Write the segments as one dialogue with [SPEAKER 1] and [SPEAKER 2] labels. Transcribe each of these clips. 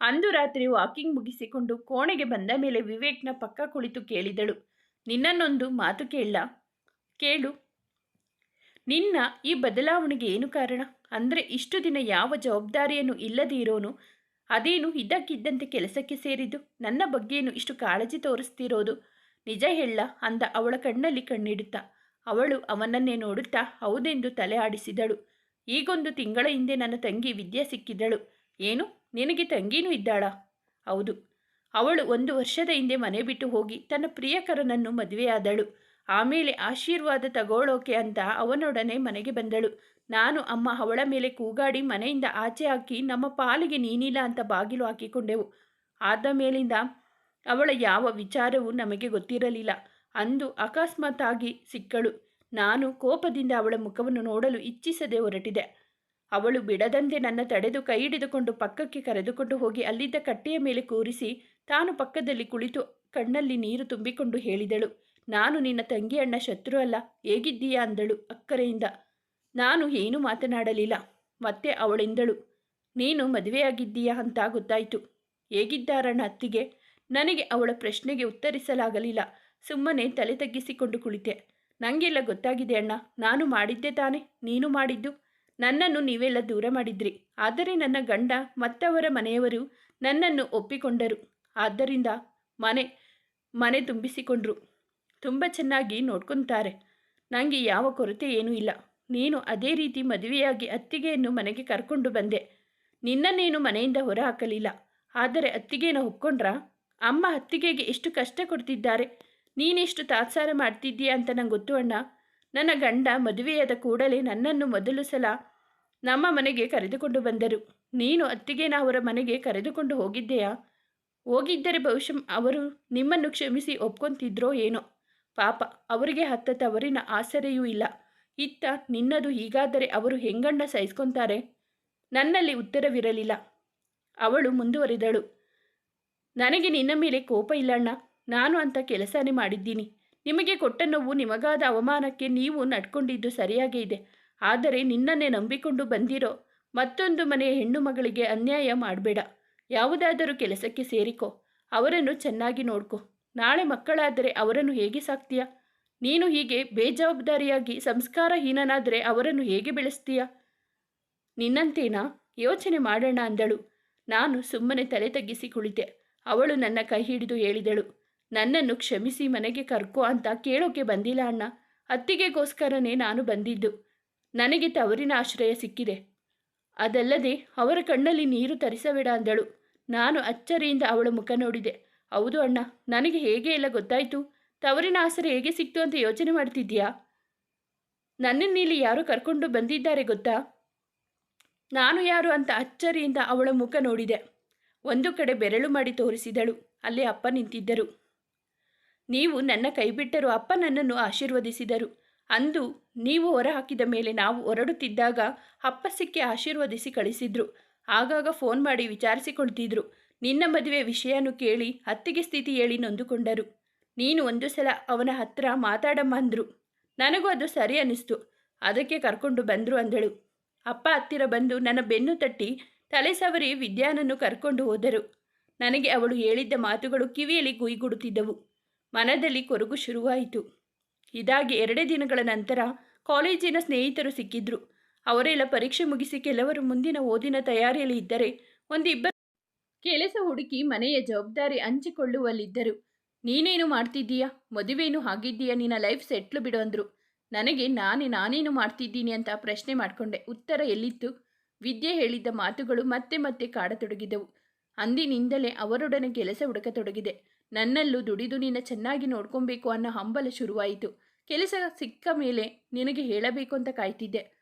[SPEAKER 1] ಅಂದು ರಾತ್ರಿ ವಾಕಿಂಗ್ ಮುಗಿಸಿಕೊಂಡು ಕೋಣೆಗೆ ಬಂದ ಮೇಲೆ ವಿವೇಕ್ನ ಪಕ್ಕ ಕುಳಿತು ಕೇಳಿದಳು. ನಿನ್ನನ್ನೊಂದು ಮಾತು ಕೇಳ ಕೇಳು. ನಿನ್ನ ಈ ಬದಲಾವಣೆಗೆ ಏನು ಕಾರಣ? ಅಂದರೆ ಇಷ್ಟು ದಿನ ಯಾವ ಜವಾಬ್ದಾರಿಯನ್ನು ಇಲ್ಲದೇ ಇರೋನು? ಅದೇನು ಇದ್ದಕ್ಕಿದ್ದಂತೆ ಕೆಲಸಕ್ಕೆ ಸೇರಿದ್ದು? ನನ್ನ ಬಗ್ಗೆಯನ್ನು ಇಷ್ಟು ಕಾಳಜಿ ತೋರಿಸ್ತಿರೋದು? ನಿಜ ಹೇಳ ಅಂದ ಅವಳ ಕಣ್ಣಲ್ಲಿ ಕಣ್ಣಿಡುತ್ತಾ. ಅವಳು ಅವನನ್ನೇ ನೋಡುತ್ತಾ ಹೌದೆಂದು ತಲೆ ಆಡಿಸಿದಳು. ಈಗೊಂದು ತಿಂಗಳ ಹಿಂದೆ ನನ್ನ ತಂಗಿ ವಿದ್ಯೆ ಸಿಕ್ಕಿದಳು. ಏನು? ನಿನಗೆ ತಂಗಿನೂ ಇದ್ದಾಳ? ಹೌದು. ಅವಳು ಒಂದು ವರ್ಷದ ಹಿಂದೆ ಮನೆ ಬಿಟ್ಟು ಹೋಗಿ ತನ್ನ ಪ್ರಿಯಕರನನ್ನು ಮದುವೆಯಾದಳು. ಆಮೇಲೆ ಆಶೀರ್ವಾದ ತಗೊಳ್ಳೋಕೆ ಅಂತ ಅವನೊಡನೆ ಮನೆಗೆ ಬಂದಳು. ನಾನು ಅಮ್ಮ ಅವಳ ಮೇಲೆ ಕೂಗಾಡಿ ಮನೆಯಿಂದ ಆಚೆ ಹಾಕಿ ನಮ್ಮ ಪಾಲಿಗೆ ನೀನಿಲ್ಲ ಅಂತ ಬಾಗಿಲು ಹಾಕಿಕೊಂಡೆವು. ಆದ ಮೇಲಿಂದ ಅವಳ ಯಾವ ವಿಚಾರವೂ ನಮಗೆ ಗೊತ್ತಿರಲಿಲ್ಲ. ಅಂದು ಅಕಸ್ಮಾತ್ತಾಗಿ ಸಿಕ್ಕಳು. ನಾನು ಕೋಪದಿಂದ ಅವಳ ಮುಖವನ್ನು ನೋಡಲು ಇಚ್ಛಿಸದೆ ಹೊರಟಿದೆ. ಅವಳು ಬಿಡದಂತೆ ನನ್ನ ತಡೆದು ಕೈ ಹಿಡಿದುಕೊಂಡು ಪಕ್ಕಕ್ಕೆ ಕರೆದುಕೊಂಡು ಹೋಗಿ ಅಲ್ಲಿದ್ದ ಕಟ್ಟೆಯ ಮೇಲೆ ಕೂರಿಸಿ ತಾನು ಪಕ್ಕದಲ್ಲಿ ಕುಳಿತು ಕಣ್ಣಲ್ಲಿ ನೀರು ತುಂಬಿಕೊಂಡು ಹೇಳಿದಳು, ನಾನು ನಿನ್ನ ತಂಗಿ ಅಣ್ಣ ಶತ್ರು ಅಲ್ಲ, ಹೇಗಿದ್ದೀಯಾ? ಅಂದಳು ಅಕ್ಕರೆಯಿಂದ. ನಾನು ಏನೂ ಮಾತನಾಡಲಿಲ್ಲ, ಮತ್ತೆ ಅವಳೆಂದಳು, ನೀನು ಮದುವೆಯಾಗಿದ್ದೀಯಾ? ಅಂತ ಗೊತ್ತಾಯಿತು. ಹೇಗಿದ್ದಾರಣ್ಣ ಅತ್ತಿಗೆ? ನನಗೆ ಅವಳ ಪ್ರಶ್ನೆಗೆ ಉತ್ತರಿಸಲಾಗಲಿಲ್ಲ, ಸುಮ್ಮನೆ ತಲೆ ತಗ್ಗಿಸಿಕೊಂಡು ಕುಳಿತೆ. ನನಗೆಲ್ಲ ಗೊತ್ತಾಗಿದೆ ಅಣ್ಣ, ನಾನು ಮಾಡಿದ್ದೆ ತಾನೆ, ನೀನು ಮಾಡಿದ್ದು? ನನ್ನನ್ನು ನೀವೆಲ್ಲ ದೂರ ಮಾಡಿದ್ರಿ. ಆದರೆ ನನ್ನ ಗಂಡ ಮತ್ತವರ ಮನೆಯವರು ನನ್ನನ್ನು ಒಪ್ಪಿಕೊಂಡರು. ಆದ್ದರಿಂದ ಮನೆ ಮನೆ ತುಂಬಿಸಿಕೊಂಡ್ರು. ತುಂಬ ಚೆನ್ನಾಗಿ ನೋಡ್ಕೊತಾರೆ. ನನಗೆ ಯಾವ ಕೊರತೆ ಏನೂ ಇಲ್ಲ. ನೀನು ಅದೇ ರೀತಿ ಮದುವೆಯಾಗಿ ಅತ್ತಿಗೆಯನ್ನು ಮನೆಗೆ ಕರ್ಕೊಂಡು ಬಂದೆ. ನಿನ್ನನ್ನೇನು ಮನೆಯಿಂದ ಹೊರ ಹಾಕಲಿಲ್ಲ ಆದರೆ ಅತ್ತಿಗೆನ ಒಪ್ಕೊಂಡ್ರಾ? ಅಮ್ಮ ಅತ್ತಿಗೆಗೆ ಎಷ್ಟು ಕಷ್ಟ ಕೊಡ್ತಿದ್ದಾರೆ. ನೀನೆಷ್ಟು ತಾತ್ಸಾರ ಮಾಡ್ತಿದ್ದೀಯ ಅಂತ ನಂಗೆ ಗೊತ್ತು ಅಣ್ಣ. ನನ್ನ ಗಂಡ ಮದುವೆಯಾದ ಕೂಡಲೇ ನನ್ನನ್ನು ಮೊದಲು ಸಲ ನಮ್ಮ ಮನೆಗೆ ಕರೆದುಕೊಂಡು ಬಂದರು. ನೀನು ಅತ್ತಿಗೇನ ಅವರ ಮನೆಗೆ ಕರೆದುಕೊಂಡು ಹೋಗಿದ್ದೆಯಾ? ಹೋಗಿದ್ದರೆ ಬಹುಶಃ ಅವರು ನಿಮ್ಮನ್ನು ಕ್ಷಮಿಸಿ ಒಪ್ಕೊಂತಿದ್ರೋ ಏನೋ? ಪಾಪ, ಅವರಿಗೆ ಹತ್ತ ತವರಿನ ಆಸರೆಯೂ ಇಲ್ಲ. ಇತ್ತ ನಿನ್ನದು ಹೀಗಾದರೆ ಅವರು ಹೆಂಗಣ್ಣ ಸಹಿಸ್ಕೊಂತಾರೆ? ನನ್ನಲ್ಲಿ ಉತ್ತರವಿರಲಿಲ್ಲ. ಅವಳು ಮುಂದುವರಿದಳು. ನನಗೆ ನಿನ್ನ ಮೇಲೆ ಕೋಪ ಇಲ್ಲಣ್ಣ. ನಾನು ಅಂತ ಕೆಲಸನೇ ಮಾಡಿದ್ದೀನಿ. ನಿಮಗೆ ಕೊಟ್ಟ ನೋವು ನಿಮಗಾದ ಅವಮಾನಕ್ಕೆ ನೀವು ನಡ್ಕೊಂಡಿದ್ದು ಸರಿಯಾಗೇ ಇದೆ. ಆದರೆ ನಿನ್ನನ್ನೇ ನಂಬಿಕೊಂಡು ಬಂದಿರೋ ಮತ್ತೊಂದು ಮನೆಯ ಹೆಣ್ಣು ಮಗಳಿಗೆ ಅನ್ಯಾಯ ಮಾಡಬೇಡ. ಯಾವುದಾದರೂ ಕೆಲಸಕ್ಕೆ ಸೇರಿಕೋ. ಅವರನ್ನು ಚೆನ್ನಾಗಿ ನೋಡ್ಕೊ. ನಾಳೆ ಮಕ್ಕಳಾದರೆ ಅವರನ್ನು ಹೇಗೆ ಸಾಕ್ತೀಯ? ನೀನು ಹೀಗೆ ಬೇಜವಾಬ್ದಾರಿಯಾಗಿ ಸಂಸ್ಕಾರಹೀನನಾದರೆ ಅವರನ್ನು ಹೇಗೆ ಬೆಳೆಸ್ತೀಯ? ನಿನ್ನಂತೇನಾ? ಯೋಚನೆ ಮಾಡೋಣ ಅಂದಳು. ನಾನು ಸುಮ್ಮನೆ ತಲೆ ತಗ್ಗಿಸಿ ಕುಳಿತೆ. ಅವಳು ನನ್ನ ಕೈ ಹಿಡಿದು ಹೇಳಿದಳು. ನನ್ನನ್ನು ಕ್ಷಮಿಸಿ ಮನೆಗೆ ಕರ್ಕೋ ಅಂತ ಕೇಳೋಕೆ ಬಂದಿಲ್ಲ ಅಣ್ಣ. ಅತ್ತಿಗೆಗೋಸ್ಕರನೇ ನಾನು ಬಂದಿದ್ದು. ನನಗೆ ತವರಿನ ಆಶ್ರಯ ಸಿಕ್ಕಿದೆ. ಅದಲ್ಲದೆ ಅವರ ಕಣ್ಣಲ್ಲಿ ನೀರು ತರಿಸಬೇಡ ಅಂದಳು ನಾನು ಅಚ್ಚರಿಯಿಂದ ಅವಳ ಮುಖ ನೋಡಿದೆ. ಹೌದು ಅಣ್ಣ, ನನಗೆ ಹೇಗೆ ಎಲ್ಲ ಗೊತ್ತಾಯಿತು? ತವರಿನ ಆಸರೆ ಹೇಗೆ ಸಿಕ್ತು ಅಂತ ಯೋಚನೆ ಮಾಡ್ತಿದ್ದೀಯಾ? ನನ್ನನ್ನಿಲ್ಲಿ ಯಾರು ಕರ್ಕೊಂಡು ಬಂದಿದ್ದಾರೆ ಗೊತ್ತಾ? ನಾನು ಯಾರು ಅಂತ ಅಚ್ಚರಿಯಿಂದ ಅವಳ ಮುಖ ನೋಡಿದೆ. ಒಂದು ಕಡೆ ಬೆರಳು ಮಾಡಿ ತೋರಿಸಿದಳು. ಅಲ್ಲಿ ಅಪ್ಪ ನಿಂತಿದ್ದರು. ನೀವು ನನ್ನ ಕೈಬಿಟ್ಟರು ಅಪ್ಪ ನನ್ನನ್ನು ಆಶೀರ್ವದಿಸಿದರು. ಅಂದು ನೀವು ಹೊರ ಹಾಕಿದ ಮೇಲೆ ನಾವು ಹೊರಡುತ್ತಿದ್ದಾಗ ಅಪ್ಪ ಸಿಕ್ಕಿ ಆಶೀರ್ವದಿಸಿ ಕಳಿಸಿದ್ರು. ಆಗಾಗ ಫೋನ್ ಮಾಡಿ ವಿಚಾರಿಸಿಕೊಳ್ತಿದ್ರು. ನಿನ್ನ ಮದುವೆ ವಿಷಯನೂ ಕೇಳಿ ಅತ್ತಿಗೆ ಸ್ಥಿತಿ ಹೇಳಿ ನೊಂದುಕೊಂಡರು. ನೀನು ಒಂದು ಸಲ ಅವನ ಹತ್ರ ಮಾತಾಡಮ್ಮ ಅಂದರು. ನನಗೂ ಅದು ಸರಿ ಅನ್ನಿಸ್ತು ಅದಕ್ಕೆ ಕರ್ಕೊಂಡು ಬಂದರು ಅಂದಳು. ಅಪ್ಪ ಹತ್ತಿರ ಬಂದು ನನ್ನ ಬೆನ್ನು ತಟ್ಟಿ ತಲೆ ಸವರಿ ವಿದ್ಯಾನನ್ನು ಕರ್ಕೊಂಡು ಹೋದರು. ನನಗೆ ಅವಳು ಹೇಳಿದ್ದ ಮಾತುಗಳು ಕಿವಿಯಲ್ಲಿ ಗುಯ್ಗುಡುತ್ತಿದ್ದವು. ಮನದಲ್ಲಿ ಕೊರಗು ಶುರುವಾಯಿತು. ಇದಾಗಿ ಎರಡೇ ದಿನಗಳ ನಂತರ ಕಾಲೇಜಿನ ಸ್ನೇಹಿತರು ಸಿಕ್ಕಿದ್ರು. ಅವರೆಲ್ಲ ಪರೀಕ್ಷೆ ಮುಗಿಸಿ ಕೆಲವರು ಮುಂದಿನ ಓದಿನ ತಯಾರಿಯಲ್ಲಿ ಇದ್ದರೆ ಒಂದಿಬ್ಬರು ಕೆಲಸ ಹುಡುಕಿ ಮನೆಯ ಜವಾಬ್ದಾರಿ ಹಂಚಿಕೊಳ್ಳುವಲ್ಲಿದ್ದರು. ನೀನೇನು ಮಾಡ್ತಿದ್ದೀಯಾ? ಮದುವೆನು ಹಾಗಿದ್ದೀಯಾ ನಿನ್ನ ಲೈಫ್ ಸೆಟ್ಲು ಬಿಡು ಅಂದರು. ನನಗೆ ನಾನೇ, ನಾನೇನು ಮಾಡ್ತಿದ್ದೀನಿ ಅಂತ ಪ್ರಶ್ನೆ ಮಾಡಿಕೊಂಡೆ. ಉತ್ತರ ಎಲ್ಲಿತ್ತು? ವಿದ್ಯೆ ಹೇಳಿದ್ದ ಮಾತುಗಳು ಮತ್ತೆ ಮತ್ತೆ ಕಾಡತೊಡಗಿದವು. ಅಂದಿನಿಂದಲೇ ಅವರೊಡನೆ ಕೆಲಸ ಹುಡುಕತೊಡಗಿದೆ. ನನ್ನಲ್ಲೂ ದುಡಿದು ನಿನ್ನ ಚೆನ್ನಾಗಿ ನೋಡ್ಕೊಬೇಕು ಅನ್ನೋ ಹಂಬಲ ಶುರುವಾಯಿತು. ಕೆಲಸ ಸಿಕ್ಕ ಮೇಲೆ ನಿನಗೆ ಹೇಳಬೇಕು ಅಂತ ಕಾಯ್ತಿದ್ದೆ.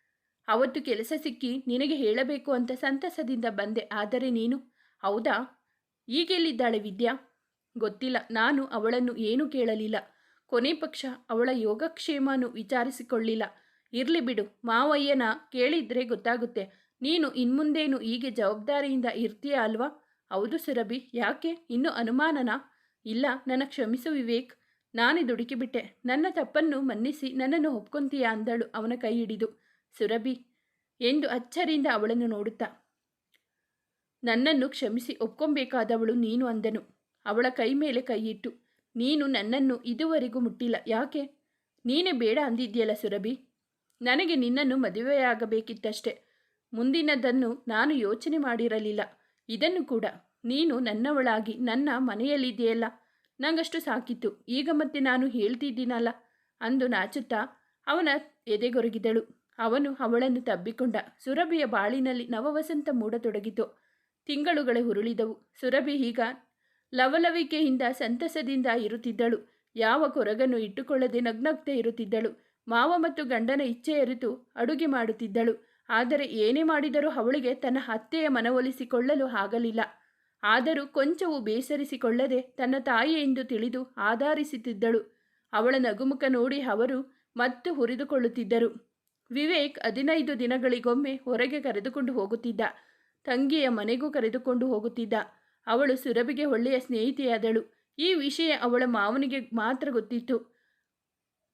[SPEAKER 1] ಅವತ್ತು ಕೆಲಸ ಸಿಕ್ಕಿ ನಿನಗೆ ಹೇಳಬೇಕು ಅಂತ ಸಂತಸದಿಂದ ಬಂದೆ. ಆದರೆ ನೀನು, ಹೌದಾ? ಈಗೆಲ್ಲಿದ್ದಾಳೆ ವಿದ್ಯಾ? ಗೊತ್ತಿಲ್ಲ. ನಾನು ಅವಳನ್ನು ಏನೂ ಕೇಳಲಿಲ್ಲ. ಕೊನೆ ಪಕ್ಷ ಅವಳ ಯೋಗಕ್ಷೇಮನು ವಿಚಾರಿಸಿಕೊಳ್ಳಿಲ್ಲ. ಇರಲಿ ಬಿಡು, ಮಾವಯ್ಯನ ಕೇಳಿದ್ರೆ ಗೊತ್ತಾಗುತ್ತೆ. ನೀನು ಇನ್ಮುಂದೇನು ಹೀಗೆ ಜವಾಬ್ದಾರಿಯಿಂದ ಇರ್ತೀಯಾ ಅಲ್ವಾ? ಹೌದು ಸುರಭಿ, ಯಾಕೆ? ಇನ್ನು ಅನುಮಾನನಾ? ಇಲ್ಲ, ನನ್ನ ಕ್ಷಮಿಸು ವಿವೇಕ್. ನಾನೇ ದುಡುಕಿಬಿಟ್ಟೆ. ನನ್ನ ತಪ್ಪನ್ನು ಮನ್ನಿಸಿ ನನ್ನನ್ನು ಒಪ್ಕೊಂತೀಯ ಅಂದಳು ಅವನ ಕೈ ಹಿಡಿದು. ಸುರಭಿ ಎಂದು ಅಚ್ಚರಿಯಿಂದ ಅವಳನ್ನು ನೋಡುತ್ತಾ. ನನ್ನನ್ನು ಕ್ಷಮಿಸಿ ಒಪ್ಕೊಬೇಕಾದವಳು ನೀನು ಅಂದನು. ಅವಳ ಕೈ ಮೇಲೆ ಕೈಯಿಟ್ಟು ನೀನು ನನ್ನನ್ನು ಇದುವರೆಗೂ ಮುಟ್ಟಿಲ್ಲ, ಯಾಕೆ? ನೀನೇ ಬೇಡ ಅಂದಿದ್ಯಲ್ಲ ಸುರಭಿ. ನನಗೆ ನಿನ್ನನ್ನು ಮದುವೆಯಾಗಬೇಕಿತ್ತಷ್ಟೆ. ಮುಂದಿನದನ್ನು ನಾನು ಯೋಚನೆ ಮಾಡಿರಲಿಲ್ಲ. ಇದನ್ನು ಕೂಡ. ನೀನು ನನ್ನವಳಾಗಿ ನನ್ನ ಮನೆಯಲ್ಲಿದೆಯಲ್ಲ ನಂಗಷ್ಟು ಸಾಕಿತ್ತು. ಈಗ ಮತ್ತೆ ನಾನು ಹೇಳ್ತಿದ್ದೀನಲ್ಲ? ಅಂದು ನಾಚುತ್ತಾ ಅವನ ಎದೆಗೊರಗಿದಳು. ಅವನು ಅವಳನ್ನು ತಬ್ಬಿಕೊಂಡ. ಸುರಭಿಯ ಬಾಳಿನಲ್ಲಿ ನವವಸಂತ ಮೂಡತೊಡಗಿತು. ತಿಂಗಳುಗಳೇ ಹುರುಳಿದವು. ಸುರಭಿ ಈಗ ಲವಲವಿಕೆಯಿಂದ ಸಂತಸದಿಂದ ಇರುತ್ತಿದ್ದಳು. ಯಾವ ಕೊರಗನ್ನು ಇಟ್ಟುಕೊಳ್ಳದೆ ನಗ್ನಗ್ತೆ ಇರುತ್ತಿದ್ದಳು. ಮಾವ ಮತ್ತು ಗಂಡನ ಇಚ್ಛೆ ಅರಿತು ಅಡುಗೆ ಮಾಡುತ್ತಿದ್ದಳು. ಆದರೆ ಏನೇ ಮಾಡಿದರೂ ಅವಳಿಗೆ ತನ್ನ ಅತ್ತೆಯ ಮನವೊಲಿಸಿಕೊಳ್ಳಲು ಆಗಲಿಲ್ಲ. ಆದರೂ ಕೊಂಚವೂ ಬೇಸರಿಸಿಕೊಳ್ಳದೆ ತನ್ನ ತಾಯಿ ಎಂದು ತಿಳಿದು ಆಧಾರಿಸುತ್ತಿದ್ದಳು. ಅವಳ ನಗುಮುಖ ನೋಡಿ ಅವರು ಮತ್ತು ಹುರಿದುಕೊಳ್ಳುತ್ತಿದ್ದರು. ವಿವೇಕ್ ಹದಿನೈದು ದಿನಗಳಿಗೊಮ್ಮೆ ಹೊರಗೆ ಕರೆದುಕೊಂಡು ಹೋಗುತ್ತಿದ್ದ. ತಂಗಿಯ ಮನೆಗೂ ಕರೆದುಕೊಂಡು ಹೋಗುತ್ತಿದ್ದ. ಅವಳು ಸುರಭಿಗೆ ಒಳ್ಳೆಯ ಸ್ನೇಹಿತೆಯಾದಳು. ಈ ವಿಷಯ ಅವಳ ಮಾವನಿಗೆ ಮಾತ್ರ ಗೊತ್ತಿತ್ತು.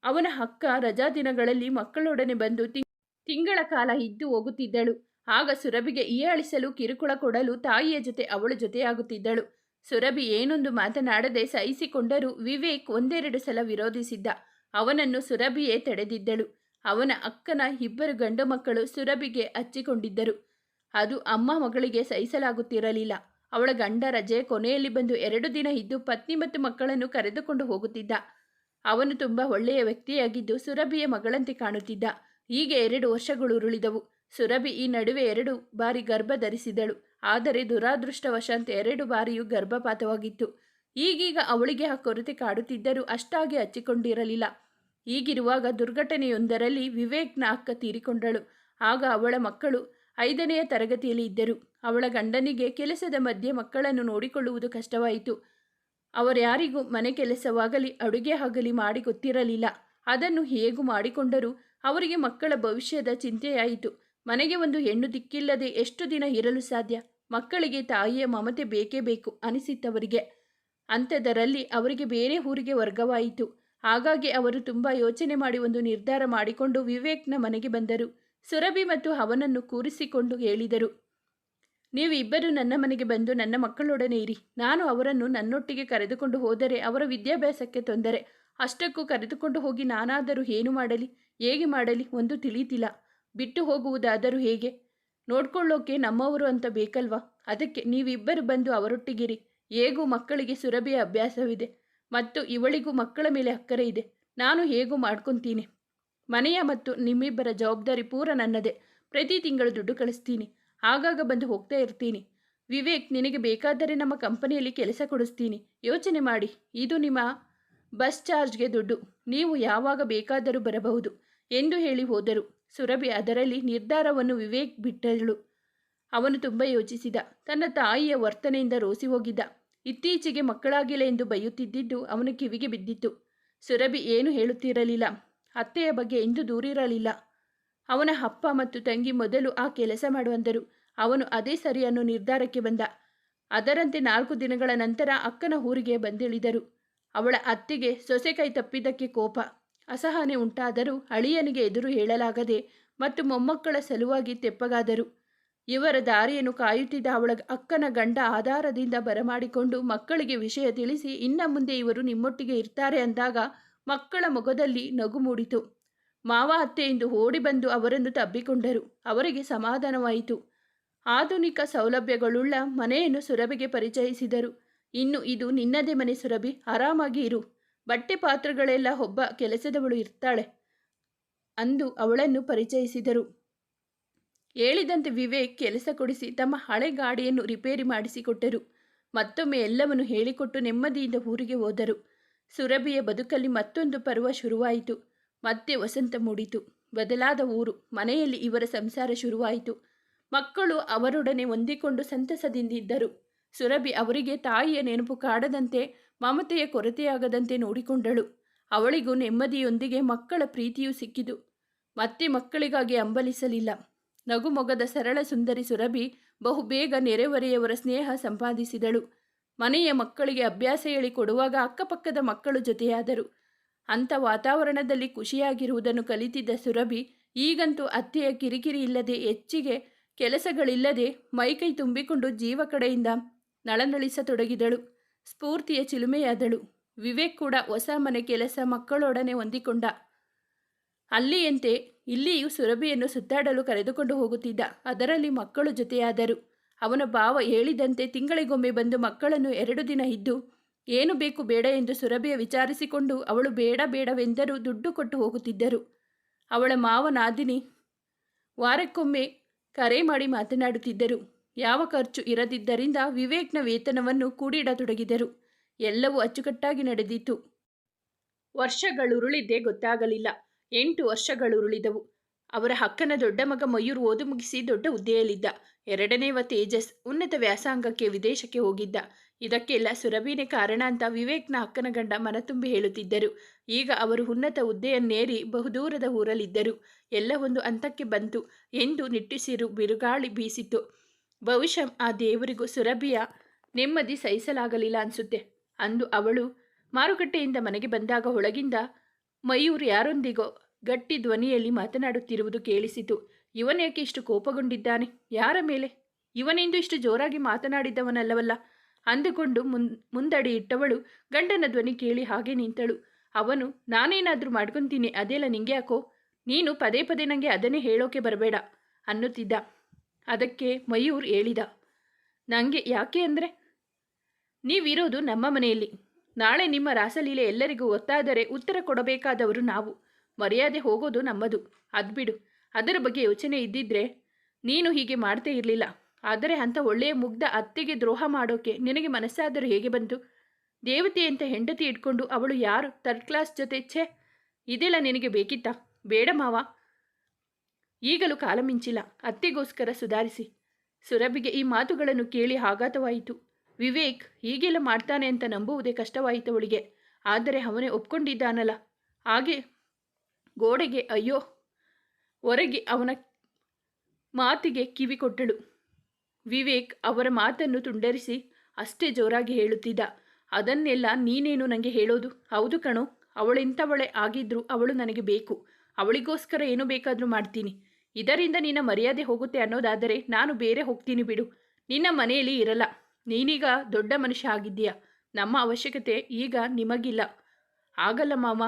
[SPEAKER 1] ಅವನ ಅಕ್ಕ ರಜಾ ದಿನಗಳಲ್ಲಿ ಮಕ್ಕಳೊಡನೆ ಬಂದು ತಿಂಗ್- ತಿಂಗಳ ಕಾಲ ಇದ್ದು ಹೋಗುತ್ತಿದ್ದಳು. ಆಗ ಸುರಭಿಗೆ ಹೀಯಾಳಿಸಲು ಕಿರುಕುಳ ಕೊಡಲು ತಾಯಿಯ ಜೊತೆ ಅವಳು ಜೊತೆಯಾಗುತ್ತಿದ್ದಳು. ಸುರಭಿ ಏನೊಂದು ಮಾತನಾಡದೆ ಸಹಿಸಿಕೊಂಡರೂ ವಿವೇಕ್ ಒಂದೆರಡು ಸಲ ವಿರೋಧಿಸಿದ್ದ. ಅವನನ್ನು ಸುರಭಿಯೇ ತಡೆದಿದ್ದಳು. ಅವನ ಅಕ್ಕನ ಇಬ್ಬರು ಗಂಡು ಮಕ್ಕಳು ಸುರಭಿಗೆ ಹಚ್ಚಿಕೊಂಡಿದ್ದರು ಅದು ಅಮ್ಮ ಮಗಳಿಗೆ ಸಹಿಸಲಾಗುತ್ತಿರಲಿಲ್ಲ. ಅವಳ ಗಂಡ ರಜೆ ಕೊನೆಯಲ್ಲಿ ಬಂದು ಎರಡು ದಿನ ಇದ್ದು ಪತ್ನಿ ಮತ್ತು ಮಕ್ಕಳನ್ನು ಕರೆದುಕೊಂಡು ಹೋಗುತ್ತಿದ್ದ. ಅವನು ತುಂಬ ಒಳ್ಳೆಯ ವ್ಯಕ್ತಿಯಾಗಿದ್ದು ಸುರಭಿಯ ಮಗಳಂತೆ ಕಾಣುತ್ತಿದ್ದ. ಹೀಗೆ ಎರಡು ವರ್ಷಗಳು ಉರುಳಿದವು. ಸುರಭಿ ಈ ನಡುವೆ ಎರಡು ಬಾರಿ ಗರ್ಭ ಧರಿಸಿದಳು. ಆದರೆ ದುರಾದೃಷ್ಟವಶಾಂತ ಎರಡು ಬಾರಿಯೂ ಗರ್ಭಪಾತವಾಗಿತ್ತು. ಈಗೀಗ ಅವಳಿಗೆ ಆ ಕೊರತೆ ಕಾಡುತ್ತಿದ್ದರೂ ಅಷ್ಟಾಗಿ ಹಚ್ಚಿಕೊಂಡಿರಲಿಲ್ಲ. ಹೀಗಿರುವಾಗ ದುರ್ಘಟನೆಯೊಂದರಲ್ಲಿ ವಿವೇಕ್ನ ಅಕ್ಕ ತೀರಿಕೊಂಡಳು. ಆಗ ಅವಳ ಮಕ್ಕಳು ಐದನೆಯ ತರಗತಿಯಲ್ಲಿ ಇದ್ದರು. ಅವಳ ಗಂಡನಿಗೆ ಕೆಲಸದ ಮಧ್ಯೆ ಮಕ್ಕಳನ್ನು ನೋಡಿಕೊಳ್ಳುವುದು ಕಷ್ಟವಾಯಿತು. ಅವರ್ಯಾರಿಗೂ ಮನೆ ಕೆಲಸವಾಗಲಿ, ಅಡುಗೆ ಆಗಲಿ ಮಾಡಿ ಗೊತ್ತಿರಲಿಲ್ಲ. ಅದನ್ನು ಹೇಗೂ ಮಾಡಿಕೊಂಡರೂ ಅವರಿಗೆ ಮಕ್ಕಳ ಭವಿಷ್ಯದ ಚಿಂತೆಯಾಯಿತು. ಮನೆಗೆ ಒಂದು ಹೆಣ್ಣು ದಿಕ್ಕಿಲ್ಲದೆ ಎಷ್ಟು ದಿನ ಇರಲು ಸಾಧ್ಯ? ಮಕ್ಕಳಿಗೆ ತಾಯಿಯ ಮಮತೆ ಬೇಕೇ ಬೇಕು ಅನಿಸಿತ್ತವರಿಗೆ. ಅಂಥದರಲ್ಲಿ ಅವರಿಗೆ ಬೇರೆ ಊರಿಗೆ ವರ್ಗವಾಯಿತು. ಹಾಗಾಗಿ ಅವರು ತುಂಬ ಯೋಚನೆ ಮಾಡಿ ಒಂದು ನಿರ್ಧಾರ ಮಾಡಿಕೊಂಡು ವಿವೇಕ್ನ ಮನೆಗೆ ಬಂದರು. ಸುರಭಿ ಮತ್ತು ಅವನನ್ನು ಕೂರಿಸಿಕೊಂಡು ಹೇಳಿದರು ನೀವು ಇಬ್ಬರು ನನ್ನ ಮನೆಗೆ ಬಂದು ನನ್ನ ಮಕ್ಕಳೊಡನೆ ಇರಿ. ನಾನು ಅವರನ್ನು ನನ್ನೊಟ್ಟಿಗೆ ಕರೆದುಕೊಂಡು ಹೋದರೆ ಅವರ ವಿದ್ಯಾಭ್ಯಾಸಕ್ಕೆ ತೊಂದರೆ. ಅಷ್ಟಕ್ಕೂ ಕರೆದುಕೊಂಡು ಹೋಗಿ ನಾನಾದರೂ ಏನು ಮಾಡಲಿ? ಹೇಗೆ ಮಾಡಲಿ? ಒಂದು ತಿಳಿತಿಲ್ಲ. ಬಿಟ್ಟು ಹೋಗುವುದಾದರೂ ಹೇಗೆ? ನೋಡ್ಕೊಳ್ಳೋಕೆ ನಮ್ಮವರು ಅಂತ ಬೇಕಲ್ವಾ? ಅದಕ್ಕೆ ನೀವಿಬ್ಬರು ಬಂದು ಅವರೊಟ್ಟಿಗಿರಿ. ಹೇಗೂ ಮಕ್ಕಳಿಗೆ ಸುರಭಿಯ ಅಭ್ಯಾಸವಿದೆ ಮತ್ತು ಇವಳಿಗೂ ಮಕ್ಕಳ ಮೇಲೆ ಅಕ್ಕರೆ ಇದೆ. ನಾನು ಹೇಗೂ ಮಾಡ್ಕೊತೀನಿ? ಮನೆಯ ಮತ್ತು ನಿಮ್ಮಿಬ್ಬರ ಜವಾಬ್ದಾರಿ ಪೂರ ನನ್ನದೇ. ಪ್ರತಿ ತಿಂಗಳು ದುಡ್ಡು ಕಳಿಸ್ತೀನಿ. ಆಗಾಗ ಬಂದು ಹೋಗ್ತಾ ಇರ್ತೀನಿ. ವಿವೇಕ್, ನಿನಗೆ ಬೇಕಾದರೆ ನಮ್ಮ ಕಂಪನಿಯಲ್ಲಿ ಕೆಲಸ ಕೊಡಿಸ್ತೀನಿ. ಯೋಚನೆ ಮಾಡಿ. ಇದು ನಿಮ್ಮ ಬಸ್ ಚಾರ್ಜ್ಗೆ ದುಡ್ಡು. ನೀವು ಯಾವಾಗ ಬೇಕಾದರೂ ಬರಬಹುದು ಎಂದು ಹೇಳಿ ಹೋದರು. ಸುರಭಿ ಅದರಲ್ಲಿ ನಿರ್ಧಾರವನ್ನು ವಿವೇಕ್ ಬಿಟ್ಟಳು. ಅವನು ತುಂಬ ಯೋಚಿಸಿದ. ತನ್ನ ತಾಯಿಯ ವರ್ತನೆಯಿಂದ ರೋಸಿ ಹೋಗಿದ್ದ. ಇತ್ತೀಚೆಗೆ ಮಕ್ಕಳಾಗಿಲ್ಲ ಎಂದು ಬೈಯುತ್ತಿದ್ದಿದ್ದು ಅವನು ಕಿವಿಗೆ ಬಿದ್ದಿತ್ತು. ಸುರಭಿ ಏನು ಹೇಳುತ್ತಿರಲಿಲ್ಲ. ಅತ್ತೆಯ ಬಗ್ಗೆ ಇಂದು ದೂರಿರಲಿಲ್ಲ. ಅವನ ಅಪ್ಪ ಮತ್ತು ತಂಗಿ ಮೊದಲು ಆ ಕೆಲಸ ಮಾಡುವಂದರು ಅವನು ಅದೇ ಸರಿ ಅನ್ನೋ ನಿರ್ಧಾರಕ್ಕೆ ಬಂದ. ಅದರಂತೆ ನಾಲ್ಕು ದಿನಗಳ ನಂತರ ಅಕ್ಕನ ಊರಿಗೆ ಬಂದಿಳಿದರು. ಅವಳ ಅತ್ತೆಗೆ ಸೊಸೆ ಕೈ ತಪ್ಪಿದ್ದಕ್ಕೆ ಕೋಪ. ಅಸಹನೆ ಉಂಟಾದರೂ ಅಳಿಯನಿಗೆ ಎದುರು ಹೇಳಲಾಗದೆ ಮತ್ತು ಮೊಮ್ಮಕ್ಕಳ ಸಲುವಾಗಿ ತೆಪ್ಪಗಾದರು. ಇವರ ದಾರಿಯನ್ನು ಕಾಯುತ್ತಿದ್ದ ಅವಳ ಅಕ್ಕನ ಗಂಡ ಆಧಾರದಿಂದ ಬರಮಾಡಿಕೊಂಡು ಮಕ್ಕಳಿಗೆ ವಿಷಯ ತಿಳಿಸಿ, ಇನ್ನ ಮುಂದೆ ಇವರು ನಿಮ್ಮೊಟ್ಟಿಗೆ ಇರ್ತಾರೆ ಅಂದಾಗ ಮಕ್ಕಳ ಮೊಗದಲ್ಲಿ ನಗು ಮೂಡಿತು. ಮಾವ ಅತ್ತೆ ಎಂದು ಓಡಿ ಬಂದು ಅವರನ್ನು ತಬ್ಬಿಕೊಂಡರು. ಅವರಿಗೆ ಸಮಾಧಾನವಾಯಿತು. ಆಧುನಿಕ ಸೌಲಭ್ಯಗಳುಳ್ಳ ಮನೆಯನ್ನು ಸುರಭಿಗೆ ಪರಿಚಯಿಸಿದರು. ಇನ್ನು ಇದು ನಿನ್ನದೇ ಮನೆ ಸುರಭಿ, ಆರಾಮಾಗಿ ಇರು. ಬಟ್ಟೆ ಪಾತ್ರಗಳೆಲ್ಲ ಒಬ್ಬ ಕೆಲಸದವಳು ಇರ್ತಾಳೆ ಅಂದು ಅವಳನ್ನು ಪರಿಚಯಿಸಿದರು. ಹೇಳಿದಂತೆ ವಿವೇಕ್ ಕೆಲಸ ಕೊಡಿಸಿ ತಮ್ಮ ಹಳೆ ಗಾಡಿಯನ್ನು ರಿಪೇರಿ ಮಾಡಿಸಿಕೊಟ್ಟರು. ಮತ್ತೊಮ್ಮೆ ಎಲ್ಲವನ್ನು ಹೇಳಿಕೊಟ್ಟು ನೆಮ್ಮದಿಯಿಂದ ಊರಿಗೆ ಹೋದರು. ಸುರಭಿಯ ಬದುಕಲ್ಲಿ ಮತ್ತೊಂದು ಪರ್ವ ಶುರುವಾಯಿತು. ಮತ್ತೆ ವಸಂತ ಮೂಡಿತು. ಬದಲಾದ ಊರು, ಮನೆಯಲ್ಲಿ ಇವರ ಸಂಸಾರ ಶುರುವಾಯಿತು. ಮಕ್ಕಳು ಅವರೊಡನೆ ಹೊಂದಿಕೊಂಡು ಸಂತಸದಿಂದಿದ್ದರು ಸುರಭಿ ಅವರಿಗೆ ತಾಯಿಯ ನೆನಪು ಕಾಡದಂತೆ ಮಮತೆಯ ಕೊರತೆಯಾಗದಂತೆ ನೋಡಿಕೊಂಡಳು. ಅವಳಿಗೂ ನೆಮ್ಮದಿಯೊಂದಿಗೆ ಮಕ್ಕಳ ಪ್ರೀತಿಯೂ ಸಿಕ್ಕಿತು. ಮತ್ತೆ ಮಕ್ಕಳಿಗಾಗಿ ಅಂಬಲಿಸಲಿಲ್ಲ. ನಗುಮೊಗದ ಸರಳ ಸುಂದರಿ ಸುರಭಿ ಬಹುಬೇಗ ನೆರೆಹೊರೆಯವರ ಸ್ನೇಹ ಸಂಪಾದಿಸಿದಳು. ಮನೆಯ ಮಕ್ಕಳಿಗೆ ಅಭ್ಯಾಸ ಹೇಳಿಕೊಡುವಾಗ ಅಕ್ಕಪಕ್ಕದ ಮಕ್ಕಳು ಜೊತೆಯಾದರು. ಅಂಥ ವಾತಾವರಣದಲ್ಲಿ ಖುಷಿಯಾಗಿರುವುದನ್ನು ಕಲಿತಿದ್ದ ಸುರಭಿ, ಈಗಂತೂ ಅತ್ತೆಯ ಕಿರಿಕಿರಿ ಇಲ್ಲದೆ ಹೆಚ್ಚಿಗೆ ಕೆಲಸಗಳಿಲ್ಲದೆ ಮೈಕೈ ತುಂಬಿಕೊಂಡು ಜೀವ ಕಡೆಯಿಂದ ನಳನಳಿಸತೊಡಗಿದಳು. ಸ್ಫೂರ್ತಿಯ ಚಿಲುಮೆಯಾದಳು. ವಿವೇಕ್ ಕೂಡ ಹೊಸ ಮನೆ ಕೆಲಸ ಮಕ್ಕಳೊಡನೆ ಹೊಂದಿಕೊಂಡ. ಅಲ್ಲಿಯಂತೆ ಇಲ್ಲಿಯೂ ಸುರಭಿಯನ್ನು ಸುತ್ತಾಡಲು ಕರೆದುಕೊಂಡು ಹೋಗುತ್ತಿದ್ದ. ಅದರಲ್ಲಿ ಮಕ್ಕಳು ಜೊತೆಯಾದರು. ಅವನ ಭಾವ ಹೇಳಿದಂತೆ ತಿಂಗಳಿಗೊಮ್ಮೆ ಬಂದು ಮಕ್ಕಳನ್ನು ಎರಡು ದಿನ ಇದ್ದು, ಏನು ಬೇಕು ಬೇಡ ಎಂದು ಸುರಭಿಯ ವಿಚಾರಿಸಿಕೊಂಡು ಅವಳು ಬೇಡ ಬೇಡವೆಂದರೂ ದುಡ್ಡು ಕೊಟ್ಟು ಹೋಗುತ್ತಿದ್ದರು. ಅವಳ ಮಾವನಾದಿನಿ ವಾರಕ್ಕೊಮ್ಮೆ ಕರೆ ಮಾಡಿ ಮಾತನಾಡುತ್ತಿದ್ದರು. ಯಾವ ಖರ್ಚು ಇರದಿದ್ದರಿಂದ ವಿವೇಕ್ನ ವೇತನವನ್ನು ಕೂಡಿಡತೊಡಗಿದರು. ಎಲ್ಲವೂ ಅಚ್ಚುಕಟ್ಟಾಗಿ ನಡೆದಿತ್ತು. ವರ್ಷಗಳುರುಳಿದ್ದೇ ಗೊತ್ತಾಗಲಿಲ್ಲ. ಎಂಟು ವರ್ಷಗಳುರುಳಿದವು. ಅವರ ಹಕ್ಕನ ದೊಡ್ಡ ಮಗ ಮಯೂರ್ ಓದು ಮುಗಿಸಿ ದೊಡ್ಡ ಹುದ್ದೆಯಲ್ಲಿದ್ದ. ಎರಡನೇವ ತೇಜಸ್ ಉನ್ನತ ವ್ಯಾಸಂಗಕ್ಕೆ ವಿದೇಶಕ್ಕೆ ಹೋಗಿದ್ದ. ಇದಕ್ಕೆಲ್ಲ ಸುರಭಿನೇ ಕಾರಣ ಅಂತ ವಿವೇಕ್ನ ಅಕ್ಕನ ಗಂಡ ಮನತುಂಬಿ ಹೇಳುತ್ತಿದ್ದರು. ಈಗ ಅವರು ಉನ್ನತ ಹುದ್ದೆಯನ್ನೇರಿ ಬಹುದೂರದ ಊರಲ್ಲಿದ್ದರು. ಎಲ್ಲ ಒಂದು ಹಂತಕ್ಕೆ ಬಂತು. ಎಂದು ನಿಟ್ಟುಸಿರು ಬಿರುಗಾಳಿ ಬೀಸಿತು ಬಹುಶಃ ಆ ದೇವರಿಗೂ ಸುರಭಿಯ ನೆಮ್ಮದಿ ಸಹಿಸಲಾಗಲಿಲ್ಲ ಅನಿಸುತ್ತೆ. ಅಂದು ಅವಳು ಮಾರುಕಟ್ಟೆಯಿಂದ ಮನೆಗೆ ಬಂದಾಗ ಒಳಗಿಂದ ಮಯೂರ್ ಯಾರೊಂದಿಗೋ ಗಟ್ಟಿ ಧ್ವನಿಯಲ್ಲಿ ಮಾತನಾಡುತ್ತಿರುವುದು ಕೇಳಿಸಿತು. ಇವನೇಕೆ ಇಷ್ಟು ಕೋಪಗೊಂಡಿದ್ದಾನೆ? ಯಾರ ಮೇಲೆ? ಇವನೆಂದು ಇಷ್ಟು ಜೋರಾಗಿ ಮಾತನಾಡಿದ್ದವನಲ್ಲವಲ್ಲ ಅಂದುಕೊಂಡು ಮುನ್, ಮುಂದಡಿ ಇಟ್ಟವಳು ಗಂಡನ ಧ್ವನಿ ಕೇಳಿ ಹಾಗೆ ನಿಂತಳು. ಅವನು, ನಾನೇನಾದರೂ ಮಾಡ್ಕೊತೀನಿ, ಅದೆಲ್ಲ ನಿಂಗೆ ಯಾಕೋ? ನೀನು ಪದೇ ಪದೇ ನನಗೆ ಅದನ್ನೇ ಹೇಳೋಕೆ ಬರಬೇಡ ಅನ್ನುತ್ತಿದ್ದ. ಅದಕ್ಕೆ ಮಯೂರ್ ಹೇಳಿದ. ನನಗೆ ಯಾಕೆ ಅಂದರೆ? ನೀವಿರೋದು ನಮ್ಮ ಮನೆಯಲ್ಲಿ. ನಾಳೆ ನಿಮ್ಮ ರಾಸಲೀಲೆ ಎಲ್ಲರಿಗೂ ಗೊತ್ತಾದರೆ ಉತ್ತರ ಕೊಡಬೇಕಾದವರು ನಾವು. ಮರ್ಯಾದೆ ಹೋಗೋದು ನಮ್ಮದು. ಅದ್ಬಿಡು ಅದರ ಬಗ್ಗೆ ಯೋಚನೆ ಇದ್ದಿದ್ರೆ ನೀನು ಹೀಗೆ ಮಾಡ್ತೇ ಇರಲಿಲ್ಲ. ಆದರೆ ಅಂಥ ಒಳ್ಳೆಯ ಮುಗ್ಧ ಅತ್ತೆಗೆ ದ್ರೋಹ ಮಾಡೋಕೆ ನಿನಗೆ ಮನಸ್ಸಾದರೂ ಹೇಗೆ ಬಂತು? ದೇವತೆ ಅಂತ ಹೆಂಡತಿ ಇಟ್ಕೊಂಡು ಅವಳು ಯಾರು? ಥರ್ಡ್ ಕ್ಲಾಸ್ ಜೊತೆ ಛೇ, ಇದೆಲ್ಲ ನಿನಗೆ ಬೇಕಿತ್ತಾ? ಬೇಡ ಮಾವ. ಈಗಲೂ ಕಾಲ ಮಿಂಚಿಲ್ಲ ಅತ್ತೆಗೋಸ್ಕರ ಸುಧಾರಿಸಿ. ಸುರಭಿಗೆ ಈ ಮಾತುಗಳನ್ನು ಕೇಳಿ ಆಘಾತವಾಯಿತು. ವಿವೇಕ್, ಹೀಗೆಲ್ಲ ಮಾಡ್ತಾನೆ ಅಂತ ನಂಬುವುದೇ ಕಷ್ಟವಾಯಿತು ಅವಳಿಗೆ. ಆದರೆ ಅವನೇ ಒಪ್ಕೊಂಡಿದ್ದಾನಲ್ಲ. ಹಾಗೆ ಗೋಡೆಗೆ ಅಯ್ಯೋ, ಹೊರಗೆ ಅವನ ಮಾತಿಗೆ ಕಿವಿ ಕೊಟ್ಟಳು. ವಿವೇಕ್ ಅವರ ಮಾತನ್ನು ತುಂಡರಿಸಿ ಅಷ್ಟೇ ಜೋರಾಗಿ ಹೇಳುತ್ತಿದ್ದ. ಅದನ್ನೆಲ್ಲ ನೀನೇನು ನನಗೆ ಹೇಳೋದು? ಹೌದು ಕಣೋ ಅವಳೆಂಥವಳೆ ಆಗಿದ್ರು ಅವಳು ನನಗೆ ಬೇಕು. ಅವಳಿಗೋಸ್ಕರ ಏನು ಬೇಕಾದರೂ ಮಾಡ್ತೀನಿ. ಇದರಿಂದ ನಿನ್ನ ಮರ್ಯಾದೆ ಹೋಗುತ್ತೆ ಅನ್ನೋದಾದರೆ ನಾನು ಬೇರೆ ಹೋಗ್ತೀನಿ ಬಿಡು. ನಿನ್ನ ಮನೆಯಲ್ಲಿ ಇರಲ್ಲ. ನೀನೀಗ ದೊಡ್ಡ ಮನುಷ್ಯ ಆಗಿದ್ದೀಯ. ನಮ್ಮ ಅವಶ್ಯಕತೆ ಈಗ ನಿಮಗಿಲ್ಲ. ಆಗಲ್ಲ ಮಾಮ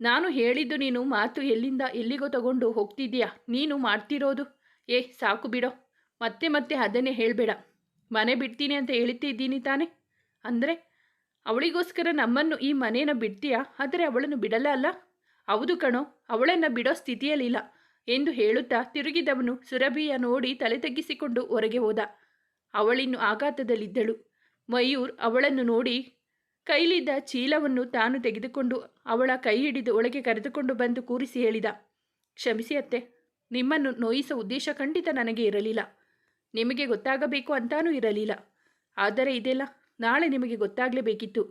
[SPEAKER 1] ನಾನು ಹೇಳಿದ್ದು ನೀನು ಮಾತು ಎಲ್ಲಿಂದ ಎಲ್ಲಿಗೋ ತಗೊಂಡು ಹೋಗ್ತಿದ್ದೀಯಾ. ನೀನು ಮಾಡ್ತಿರೋದು. ಏ, ಸಾಕು ಬಿಡೋ. ಮತ್ತೆ ಮತ್ತೆ ಅದನ್ನೇ ಹೇಳಬೇಡ. ಮನೆ ಬಿಡ್ತೀನಿ ಅಂತ ಹೇಳ್ತಿದ್ದೀನಿ ತಾನೆ. ಅಂದರೆ, ಅವಳಿಗೋಸ್ಕರ ನಮ್ಮನ್ನು ಈ ಮನೇನ ಬಿಡ್ತೀಯಾ? ಆದರೆ ಅವಳನ್ನು ಬಿಡಲ್ಲ ಅಲ್ಲ? ಹೌದು ಕಣೋ. ಅವಳನ್ನು ಬಿಡೋ ಸ್ಥಿತಿಯಲ್ಲಿಲ್ಲ. ಎಂದು ಹೇಳುತ್ತಾ ತಿರುಗಿದವನು ಸುರಭಿಯ ನೋಡಿ ತಲೆ ತಗ್ಗಿಸಿಕೊಂಡು ಹೊರಗೆ ಹೋದ. ಅವಳಿನ್ನು ಆಘಾತದಲ್ಲಿದ್ದಳು. ಮಯೂರ್ ಅವಳನ್ನು ನೋಡಿ ಕೈಲಿದ್ದ ಚೀಲವನ್ನು ತಾನು ತೆಗೆದುಕೊಂಡು ಅವಳ ಕೈ ಹಿಡಿದು ಒಳಗೆ ಕರೆದುಕೊಂಡು ಬಂದು ಕೂರಿಸಿ ಹೇಳಿದ, ಕ್ಷಮಿಸಿ ಅತ್ತೆ, ನಿಮ್ಮನ್ನು ನೋಯಿಸೋ ಉದ್ದೇಶ ಖಂಡಿತ ನನಗೆ ಇರಲಿಲ್ಲ. ನಿಮಗೆ ಗೊತ್ತಾಗಬೇಕು ಅಂತಾನೂ ಇರಲಿಲ್ಲ. ಆದರೆ ಇದೆಲ್ಲ ನಾಳೆ ನಿಮಗೆ ಗೊತ್ತಾಗಲೇಬೇಕಿತ್ತು.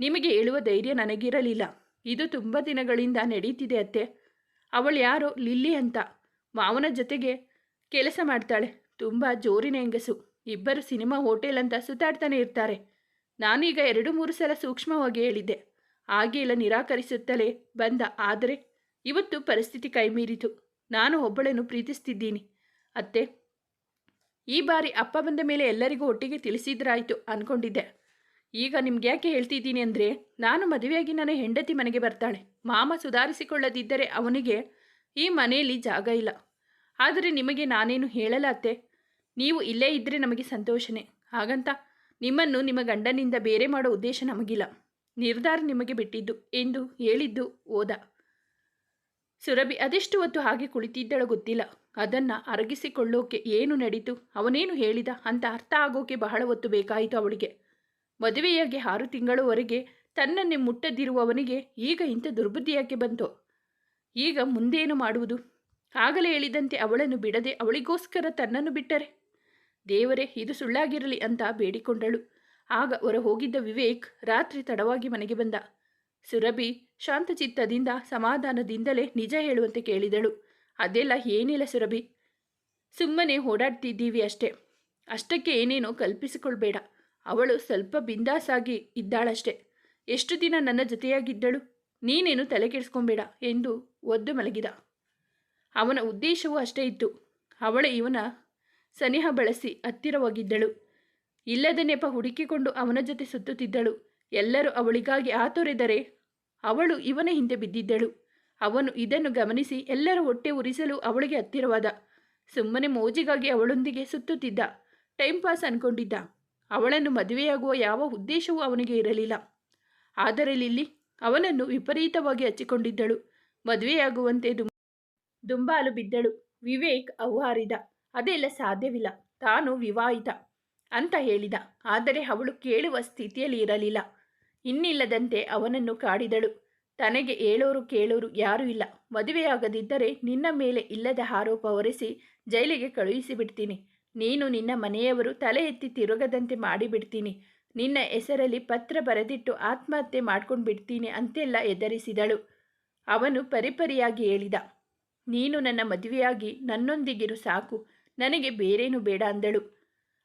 [SPEAKER 1] ನಿಮಗೆ ಹೇಳುವ ಧೈರ್ಯ ನನಗಿರಲಿಲ್ಲ. ಇದು ತುಂಬ ದಿನಗಳಿಂದ ನಡೀತಿದೆ ಅತ್ತೆ. ಅವಳು ಯಾರೋ? ಲಿಲ್ಲಿ ಅಂತ. ಮಾವನ ಜೊತೆಗೆ ಕೆಲಸ ಮಾಡ್ತಾಳೆ. ತುಂಬ ಜೋರಿನ ಹೆಂಗಸು. ಇಬ್ಬರು ಸಿನಿಮಾ ಹೋಟೆಲ್ ಅಂತ ಸುತ್ತಾಡ್ತಾನೆ ಇರ್ತಾರೆ. ನಾನೀಗ ಎರಡು ಮೂರು ಸಲ ಸೂಕ್ಷ್ಮವಾಗಿ ಹೇಳಿದ್ದೆ. ಹಾಗೆ ಇಲ್ಲ ನಿರಾಕರಿಸುತ್ತಲೇ ಬಂದ. ಆದರೆ ಇವತ್ತು ಪರಿಸ್ಥಿತಿ ಕೈಮೀರಿತು. ನಾನು ಒಬ್ಬಳನ್ನು ಪ್ರೀತಿಸ್ತಿದ್ದೀನಿ. ಅತ್ತೆ, ಈ ಬಾರಿ ಅಪ್ಪ ಬಂದ ಮೇಲೆ ಎಲ್ಲರಿಗೂ ಒಟ್ಟಿಗೆ ತಿಳಿಸಿದ್ರಾಯಿತು ಅಂದ್ಕೊಂಡಿದ್ದೆ ಈಗ ನಿಮ್ಗೆ ಯಾಕೆ ಹೇಳ್ತಿದ್ದೀನಿ ಅಂದರೆ, ನಾನು ಮದುವೆಯಾಗಿ ನನ್ನ ಹೆಂಡತಿ ಮನೆಗೆ ಬರ್ತಾಳೆ. ಮಾಮ ಸುಧಾರಿಸಿಕೊಳ್ಳದಿದ್ದರೆ ಅವನಿಗೆ ಈ ಮನೆಯಲ್ಲಿ ಜಾಗ ಇಲ್ಲ. ಆದರೆ ನಿಮಗೆ ನಾನೇನು ಹೇಳಲ್ಲ ನೀವು ಇಲ್ಲೇ ಇದ್ದರೆ ನಮಗೆ ಸಂತೋಷನೇ. ಹಾಗಂತ ನಿಮ್ಮನ್ನು ನಿಮ್ಮ ಗಂಡನಿಂದ ಬೇರೆ ಮಾಡೋ ಉದ್ದೇಶ ನಮಗಿಲ್ಲ. ನಿರ್ಧಾರ ನಿಮಗೆ ಬಿಟ್ಟಿದ್ದು ಎಂದು ಹೇಳಿದ್ದು ಓದ. ಸುರಭಿ, ಅದೆಷ್ಟು ಹೊತ್ತು ಹಾಗೆ ಕುಳಿತಿದ್ದಳ ಗೊತ್ತಿಲ್ಲ. ಅದನ್ನು ಅರಗಿಸಿಕೊಳ್ಳೋಕೆ ಏನು ನಡೀತು? ಅವನೇನು ಹೇಳಿದ? ಅಂತ ಅರ್ಥ ಆಗೋಕೆ ಬಹಳ ಹೊತ್ತು ಬೇಕಾಯಿತು ಅವಳಿಗೆ. ಮದುವೆಯಾಗಿ ಆರು ತಿಂಗಳವರೆಗೆ ತನ್ನನ್ನೇ ಮುಟ್ಟದಿರುವವನಿಗೆ ಈಗ ಇಂಥ ದುರ್ಬುದ್ಧಿ ಯಾಕೆ ಬಂತು? ಈಗ ಮುಂದೇನು ಮಾಡುವುದು? ಆಗಲೇ ಹೇಳಿದಂತೆ ಅವಳನ್ನು ಬಿಡದೆ ಅವಳಿಗೋಸ್ಕರ ತನ್ನನ್ನು ಬಿಟ್ಟರೆ? ದೇವರೇ, ಇದು ಸುಳ್ಳಾಗಿರಲಿ ಅಂತ ಬೇಡಿಕೊಂಡಳು. ಆಗ ಹೊರ ಹೋಗಿದ್ದ ವಿವೇಕ್ ರಾತ್ರಿ ತಡವಾಗಿ ಮನೆಗೆ ಬಂದ. ಸುರಭಿ ಶಾಂತಚಿತ್ತದಿಂದ ಸಮಾಧಾನದಿಂದಲೇ ನಿಜ ಹೇಳುವಂತೆ ಕೇಳಿದಳು. ಅದೆಲ್ಲ ಏನಿಲ್ಲ ಸುರಭಿ. ಸುಮ್ಮನೆ ಓಡಾಡ್ತಿದ್ದೀವಿ ಅಷ್ಟೇ. ಅಷ್ಟಕ್ಕೆ ಏನೇನೋ ಕಲ್ಪಿಸಿಕೊಳ್ಬೇಡ. ಅವಳು ಸ್ವಲ್ಪ ಬಿಂದಾಸಾಗಿ ಇದ್ದಾಳಷ್ಟೆ. ಎಷ್ಟು ದಿನ ನನ್ನ ಜೊತೆಯಾಗಿದ್ದಳು? ನೀನೇನು ತಲೆ ಕೆಡಿಸ್ಕೊಂಬೇಡ ಎಂದು ಒದ್ದು ಮಲಗಿದ. ಅವನ ಉದ್ದೇಶವೂ ಅಷ್ಟೇ ಇತ್ತು. ಅವಳ ಇವನ ಸನಿಹ ಬಳಸಿ ಹತ್ತಿರವಾಗಿದ್ದಳು ಇಲ್ಲದ ನೆಪ ಹುಡುಕಿಕೊಂಡು ಅವನ ಜೊತೆ ಸುತ್ತುತ್ತಿದ್ದಳು. ಎಲ್ಲರೂ ಅವಳಿಗಾಗಿ ಆತೊರೆದರೆ ಅವಳು ಇವನ ಹಿಂದೆ ಬಿದ್ದಿದ್ದಳು. ಅವನು ಇದನ್ನು ಗಮನಿಸಿ ಎಲ್ಲರ ಹೊಟ್ಟೆ ಉರಿಸಲು ಅವಳಿಗೆ ಹತ್ತಿರವಾದ ಸುಮ್ಮನೆ ಮೋಜಿಗಾಗಿ ಅವಳೊಂದಿಗೆ ಸುತ್ತುತ್ತಿದ್ದ. Time pass ಅನ್ಕೊಂಡಿದ್ದ. ಅವಳನ್ನು ಮದುವೆಯಾಗುವ ಯಾವ ಉದ್ದೇಶವೂ ಅವನಿಗೆ ಇರಲಿಲ್ಲ. ಆದರೆ ಲಿಲ್ಲಿ ಅವನನ್ನು ವಿಪರೀತವಾಗಿ ಹಚ್ಚಿಕೊಂಡಿದ್ದಳು. ಮದುವೆಯಾಗುವಂತೆ ದುಂಬ ದುಂಬಾಲು ಬಿದ್ದಳು. ವಿವೇಕ್ ಅವ್ಹಾರಿದ ಅದೆಲ್ಲ ಸಾಧ್ಯವಿಲ್ಲ. ತಾನು ವಿವಾಹಿತ ಅಂತ ಹೇಳಿದ. ಆದರೆ ಅವಳು ಕೇಳುವ ಸ್ಥಿತಿಯಲ್ಲಿ ಇರಲಿಲ್ಲ. ಇನ್ನಿಲ್ಲದಂತೆ ಅವನನ್ನು ಕಾಡಿದಳು. ತನಗೆ ಏಳೋರು ಕೇಳೋರು ಯಾರೂ ಇಲ್ಲ. ಮದುವೆಯಾಗದಿದ್ದರೆ ನಿನ್ನ ಮೇಲೆ ಇಲ್ಲದ ಆರೋಪ ಹೊರಿಸಿ ಜೈಲಿಗೆ ಕಳುಹಿಸಿಬಿಡ್ತೀನಿ. ನೀನು ನಿನ್ನ ಮನೆಯವರು ತಲೆ ಎತ್ತಿ ತಿರುಗದಂತೆ ಮಾಡಿಬಿಡ್ತೀನಿ. ನಿನ್ನ ಹೆಸರಲ್ಲಿ ಪತ್ರ ಬರೆದಿಟ್ಟು ಆತ್ಮಹತ್ಯೆ ಮಾಡ್ಕೊಂಡು ಬಿಡ್ತೀನಿ ಅಂತೆಲ್ಲ ಎದರಿಸಿದಳು ಅವನು ಪರಿಪರಿಯಾಗಿ ಹೇಳಿದ, ನೀನು ನನ್ನ ಮದುವೆಯಾಗಿ ನನ್ನೊಂದಿಗಿರು ಸಾಕು, ನನಗೆ ಬೇರೇನೂ ಬೇಡ ಅಂದಳು.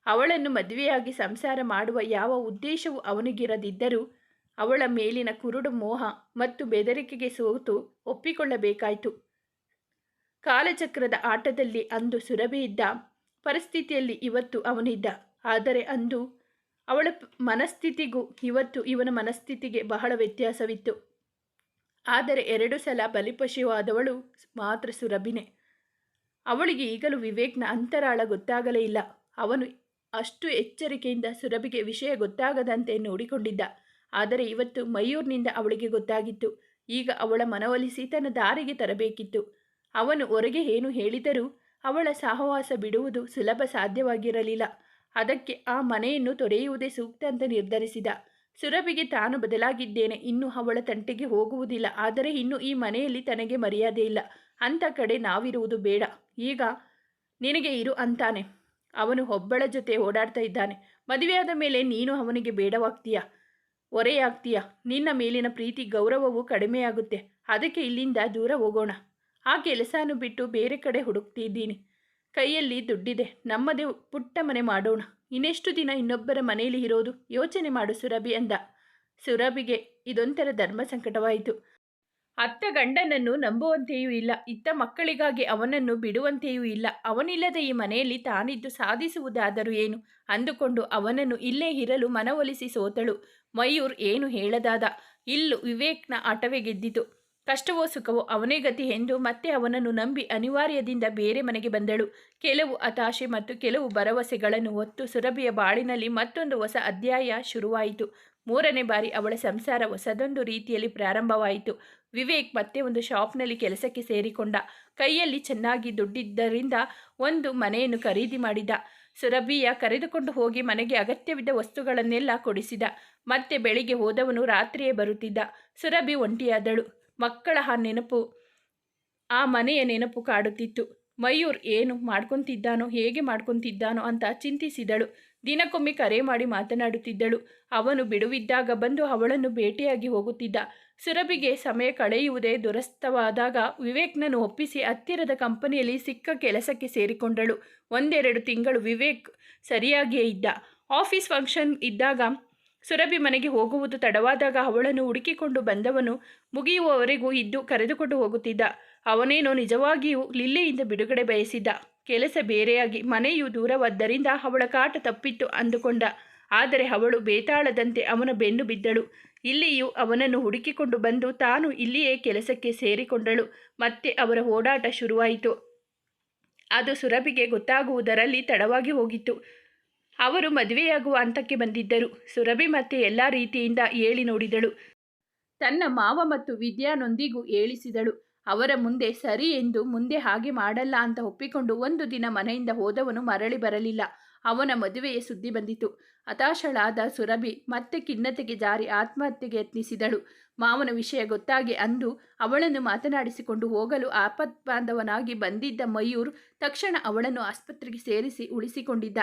[SPEAKER 1] ಅವಳನ್ನು ಮದುವೆಯಾಗಿ ಸಂಸಾರ ಮಾಡುವ ಯಾವ ಉದ್ದೇಶವೂ ಅವನಿಗಿರದಿದ್ದರೂ ಅವಳ ಮೇಲಿನ ಕುರುಡು ಮೋಹ ಮತ್ತು ಬೆದರಿಕೆಗೆ ಸೋತು ಒಪ್ಪಿಕೊಳ್ಳಬೇಕಾಯಿತು. ಕಾಲಚಕ್ರದ ಆಟದಲ್ಲಿ ಅಂದು ಸುರಭಿ ಇದ್ದ ಪರಿಸ್ಥಿತಿಯಲ್ಲಿ ಇವತ್ತು ಅವನಿದ್ದ. ಆದರೆ ಅಂದು ಅವಳ ಮನಸ್ಥಿತಿಗೂ ಇವತ್ತು ಇವನ ಮನಸ್ಥಿತಿಗೆ ಬಹಳ ವ್ಯತ್ಯಾಸವಿತ್ತು. ಆದರೆ ಎರಡು ಸಲ ಬಲಿಪಶುವಾದವಳು ಮಾತ್ರ ಸುರಭಿನೇ. ಅವಳಿಗೆ ಈಗಲೂ ವಿವೇಕ್ನ ಅಂತರಾಳ ಗೊತ್ತಾಗಲೇ ಇಲ್ಲ. ಅವನು ಅಷ್ಟು ಎಚ್ಚರಿಕೆಯಿಂದ ಸುರಭಿಗೆ ವಿಷಯ ಗೊತ್ತಾಗದಂತೆ ನೋಡಿಕೊಂಡಿದ್ದ. ಆದರೆ ಇವತ್ತು ಮಯೂರ್ನಿಂದ ಅವಳಿಗೆ ಗೊತ್ತಾಗಿತ್ತು. ಈಗ ಅವಳ ಮನವೊಲಿಸಿ ತನ್ನ ದಾರಿಗೆ ತರಬೇಕಿತ್ತು. ಅವನು ಹೊರಗೆ ಏನು ಹೇಳಿದರೂ ಅವಳ ಸಹವಾಸ ಬಿಡುವುದು ಸುಲಭ ಸಾಧ್ಯವಾಗಿರಲಿಲ್ಲ. ಅದಕ್ಕೆ ಆ ಮನೆಯನ್ನು ತೊರೆಯುವುದೇ ಸೂಕ್ತ ಅಂತ ನಿರ್ಧರಿಸಿದ. ಸುರಭಿಗೆ ತಾನು ಬದಲಾಗಿದ್ದೇನೆ. ಇನ್ನು ಅವಳ ತಂಟೆಗೆ ಹೋಗುವುದಿಲ್ಲ. ಆದರೆ ಇನ್ನು ಈ ಮನೆಯಲ್ಲಿ ತನಗೆ ಮರ್ಯಾದೆ ಇಲ್ಲ. ಅಂಥ ಕಡೆ ನಾವಿರುವುದು ಬೇಡ. ಈಗ ನಿನಗೆ ಇರು ಅಂತಾನೆ. ಅವನು ಒಬ್ಬಳ ಜೊತೆ ಓಡಾಡ್ತಾ ಇದ್ದಾನೆ. ಮದುವೆಯಾದ ಮೇಲೆ ನೀನು ಅವನಿಗೆ ಬೇಡವಾಗ್ತೀಯ? ಒರೆಯಾಗ್ತೀಯ? ನಿನ್ನ ಮೇಲಿನ ಪ್ರೀತಿ ಗೌರವವು ಕಡಿಮೆಯಾಗುತ್ತೆ. ಅದಕ್ಕೆ ಇಲ್ಲಿಂದ ದೂರ ಹೋಗೋಣ. ಆ ಕೆಲಸನೂ ಬಿಟ್ಟು ಬೇರೆ ಕಡೆ ಹುಡುಕ್ತಿದ್ದೀನಿ. ಕೈಯಲ್ಲಿ ದುಡ್ಡಿದೆ. ನಮ್ಮದೇ ಪುಟ್ಟ ಮನೆ ಮಾಡೋಣ. ಇನ್ನೆಷ್ಟು ದಿನ ಇನ್ನೊಬ್ಬರ ಮನೆಯಲ್ಲಿ ಇರೋದು? ಯೋಚನೆ ಮಾಡು ಸುರಭಿ ಅಂದ. ಸುರಭಿಗೆ ಇದೊಂಥರ ಧರ್ಮ ಸಂಕಟವಾಯಿತು. ಅತ್ತ ಗಂಡನನ್ನು ನಂಬುವಂತೆಯೂ ಇಲ್ಲ. ಇತ್ತ ಮಕ್ಕಳಿಗಾಗಿ ಅವನನ್ನು ಬಿಡುವಂತೆಯೂ ಇಲ್ಲ. ಅವನಿಲ್ಲದ ಈ ಮನೆಯಲ್ಲಿ ತಾನಿದ್ದು ಸಾಧಿಸುವುದಾದರೂ ಏನು? ಅಂದುಕೊಂಡು ಅವನನ್ನು ಇಲ್ಲೇ ಇರಲು ಮನವೊಲಿಸಿ ಸೋತಳು. ಮಯೂರ್ ಏನು ಹೇಳದಾದ? ಇಲ್ಲು ವಿವೇಕ್ನ ಆಟವೇ ಗೆದ್ದಿತು. ಕಷ್ಟವೋ ಸುಖವೋ ಅವನೇ ಗತಿ ಎಂದು ಮತ್ತೆ ಅವನನ್ನು ನಂಬಿ ಅನಿವಾರ್ಯದಿಂದ ಬೇರೆ ಮನೆಗೆ ಬಂದಳು. ಕೆಲವು ಹತಾಶೆ ಮತ್ತು ಕೆಲವು ಭರವಸೆಗಳನ್ನು ಹೊತ್ತು ಸುರಭಿಯ ಬಾಳಿನಲ್ಲಿ ಮತ್ತೊಂದು ಹೊಸ ಅಧ್ಯಾಯ ಶುರುವಾಯಿತು. ಮೂರನೇ ಬಾರಿ ಅವಳ ಸಂಸಾರ ಹೊಸದೊಂದು ರೀತಿಯಲ್ಲಿ ಪ್ರಾರಂಭವಾಯಿತು. ವಿವೇಕ್ ಮತ್ತೆ ಒಂದು ಶಾಪ್ನಲ್ಲಿ ಕೆಲಸಕ್ಕೆ ಸೇರಿಕೊಂಡ. ಕೈಯಲ್ಲಿ ಚೆನ್ನಾಗಿ ದುಡ್ಡಿದ್ದರಿಂದ ಒಂದು ಮನೆಯನ್ನು ಖರೀದಿ ಮಾಡಿದ. ಸುರಭಿಯ ಕರೆದುಕೊಂಡು ಹೋಗಿ ಮನೆಗೆ ಅಗತ್ಯವಿದ್ದ ವಸ್ತುಗಳನ್ನೆಲ್ಲ ಕೊಡಿಸಿದ. ಮತ್ತೆ ಬೆಳಿಗ್ಗೆ ಹೋದವನು ರಾತ್ರಿಯೇ ಬರುತ್ತಿದ್ದ. ಸುರಭಿ ಒಂಟಿಯಾದಳು. ಮಕ್ಕಳ ಆ ನೆನಪು, ಆ ಮನೆಯ ನೆನಪು ಕಾಡುತ್ತಿತ್ತು. ಮಯೂರ್ ಏನು ಮಾಡ್ಕೊತಿದ್ದಾನೋ, ಹೇಗೆ ಮಾಡ್ಕೊತಿದ್ದಾನೋ ಅಂತ ಚಿಂತಿಸಿದಳು. ದಿನಕ್ಕೊಮ್ಮೆ ಕರೆ ಮಾಡಿ ಮಾತನಾಡುತ್ತಿದ್ದಳು. ಅವನು ಬಿಡುವಿದ್ದಾಗ ಬಂದು ಅವಳನ್ನು ಭೇಟಿಯಾಗಿ ಹೋಗುತ್ತಿದ್ದ. ಸುರಭಿಗೆ ಸಮಯ ಕಳೆಯುವುದೇ ದುರಸ್ತವಾದಾಗ ವಿವೇಕ್ನನ್ನು ಒಪ್ಪಿಸಿ ಹತ್ತಿರದ ಕಂಪನಿಯಲ್ಲಿ ಸಿಕ್ಕ ಕೆಲಸಕ್ಕೆ ಸೇರಿಕೊಂಡಳು. ಒಂದೆರಡು ತಿಂಗಳು ವಿವೇಕ್ ಸರಿಯಾಗಿಯೇ ಇದ್ದ. ಆಫೀಸ್ ಫಂಕ್ಷನ್ ಇದ್ದಾಗ ಸುರಭಿ ಮನೆಗೆ ಹೋಗುವುದು ತಡವಾದಾಗ ಅವಳನ್ನು ಹುಡುಕಿಕೊಂಡು ಬಂದವನು ಮುಗಿಯುವವರೆಗೂ ಇದ್ದು ಕರೆದುಕೊಂಡು ಹೋಗುತ್ತಿದ್ದ. ಅವನೇನೋ ನಿಜವಾಗಿಯೂ ಲಿಲ್ಲೆಯಿಂದ ಬಿಡುಗಡೆ ಬಯಸಿದ್ದ. ಕೆಲಸ ಬೇರೆಯಾಗಿ, ಮನೆಯು ದೂರವಾದ್ದರಿಂದ ಅವಳ ಕಾಟ ತಪ್ಪಿತ್ತು ಅಂದುಕೊಂಡ. ಆದರೆ ಅವಳು ಬೇತಾಳದಂತೆ ಅವನ ಬೆನ್ನು ಬಿದ್ದಳು. ಇಲ್ಲಿಯೂ ಅವನನ್ನು ಹುಡುಕಿಕೊಂಡು ಬಂದು ತಾನು ಇಲ್ಲಿಯೇ ಕೆಲಸಕ್ಕೆ ಸೇರಿಕೊಂಡಳು. ಮತ್ತೆ ಅವರ ಓಡಾಟ ಶುರುವಾಯಿತು. ಅದು ಸುರಭಿಗೆ ಗೊತ್ತಾಗುವುದರಲ್ಲಿ ತಡವಾಗಿ ಹೋಗಿತ್ತು. ಅವರು ಮದುವೆಯಾಗುವ ಹಂತಕ್ಕೆ ಬಂದಿದ್ದರು. ಸುರಭಿ ಮತ್ತೆ ಎಲ್ಲ ರೀತಿಯಿಂದ ಏಳಿ ನೋಡಿದಳು. ತನ್ನ ಮಾವ ಮತ್ತು ವಿದ್ಯಾನೊಂದಿಗೂ ಏಳಿಸಿದಳು ಅವರ ಮುಂದೆ ಸರಿ ಎಂದು ಮುಂದೆ ಹಾಗೆ ಮಾಡಲ್ಲ ಅಂತ ಒಪ್ಪಿಕೊಂಡು ಒಂದು ದಿನ ಮನೆಯಿಂದ ಹೋದವನು ಮರಳಿ ಬರಲಿಲ್ಲ. ಅವನ ಮದುವೆಯ ಸುದ್ದಿ ಬಂದಿತು. ಹತಾಶಳಾದ ಸುರಭಿ ಮತ್ತೆ ಖಿನ್ನತೆಗೆ ಜಾರಿ ಆತ್ಮಹತ್ಯೆಗೆ ಯತ್ನಿಸಿದಳು. ಮಾವನ ವಿಷಯ ಗೊತ್ತಾಗಿ ಅಂದು ಅವಳನ್ನು ಮಾತನಾಡಿಸಿಕೊಂಡು ಹೋಗಲು ಆಪತ್ಬಾಂಧವನಾಗಿ ಬಂದಿದ್ದ ಮಯೂರ್ ತಕ್ಷಣ ಅವಳನ್ನು ಆಸ್ಪತ್ರೆಗೆ ಸೇರಿಸಿ ಉಳಿಸಿಕೊಂಡಿದ್ದ.